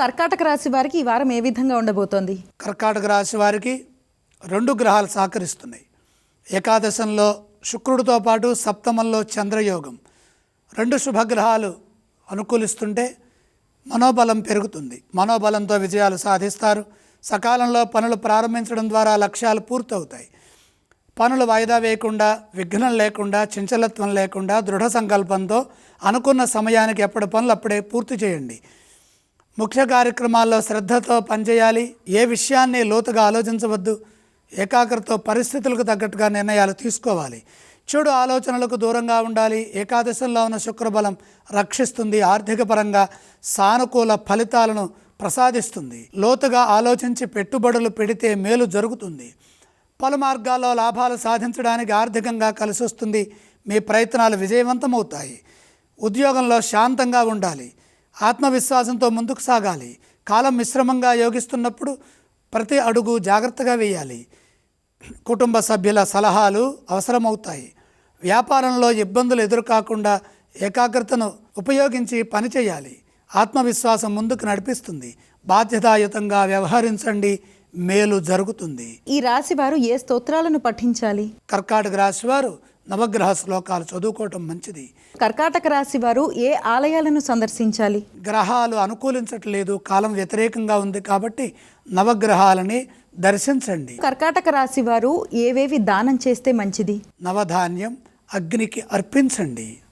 కర్కాటక రాశి వారికి ఈ వారం ఏ విధంగా ఉండబోతోంది? కర్కాటక రాశి వారికి రెండు గ్రహాలు సహకరిస్తున్నాయి. ఏకాదశంలో శుక్రుడితో పాటు సప్తమంలో చంద్రయోగం. రెండు శుభగ్రహాలు అనుకూలిస్తుంటే మనోబలం పెరుగుతుంది. మనోబలంతో విజయాలు సాధిస్తారు. సకాలంలో పనులు ప్రారంభించడం ద్వారా లక్ష్యాలు పూర్తవుతాయి. పనులు వాయిదా వేయకుండా విఘ్నం లేకుండా చంచలత్వం లేకుండా దృఢ సంకల్పంతో అనుకున్న సమయానికి ఎప్పటి పనులు అప్పుడే పూర్తి చేయండి. ముఖ్య కార్యక్రమాల్లో శ్రద్ధతో పనిచేయాలి. ఏ విషయాన్ని లోతుగా ఆలోచించవద్దు. ఏకాగ్రతతో పరిస్థితులకు తగ్గట్టుగా నిర్ణయాలు తీసుకోవాలి. చెడు ఆలోచనలకు దూరంగా ఉండాలి. ఏకాదశంలో ఉన్న శుక్రబలం రక్షిస్తుంది. ఆర్థిక పరంగా సానుకూల ఫలితాలను ప్రసాదిస్తుంది. లోతుగా ఆలోచించి పెట్టుబడులు పెడితే మేలు జరుగుతుంది. పలు మార్గాల్లో లాభాలు సాధించడానికి ఆర్థికంగా కలిసి వస్తుంది మీ ప్రయత్నాలు విజయవంతమవుతాయి. ఉద్యోగంలో శాంతంగా ఉండాలి. ఆత్మవిశ్వాసంతో ముందుకు సాగాలి. కాలం మిశ్రమంగా యోగిస్తున్నప్పుడు ప్రతి అడుగు జాగ్రత్తగా వేయాలి. కుటుంబ సభ్యుల సలహాలు అవసరమవుతాయి. వ్యాపారంలో ఇబ్బందులు ఎదురుకాకుండా ఏకాగ్రతను ఉపయోగించి పనిచేయాలి ఆత్మవిశ్వాసం ముందుకు నడిపిస్తుంది. బాధ్యతాయుతంగా వ్యవహరించండి. మేలు జరుగుతుంది. ఈ రాశి వారు ఏ స్తోత్రాలను పఠించాలి? కర్కాటక రాశి వారు నవగ్రహ శ్లోకాలు చదువుకోవటం మంచిది. కర్కాటక రాశి వారు ఏ ఆలయాలను సందర్శించాలి? గ్రహాలు అనుకూలించట్లేదు కాలం వ్యతిరేకంగా ఉంది కాబట్టి నవగ్రహాలని దర్శించండి. కర్కాటక రాశి వారు ఏవేవి దానం చేస్తే మంచిది? నవధాన్యం అగ్నికి అర్పించండి.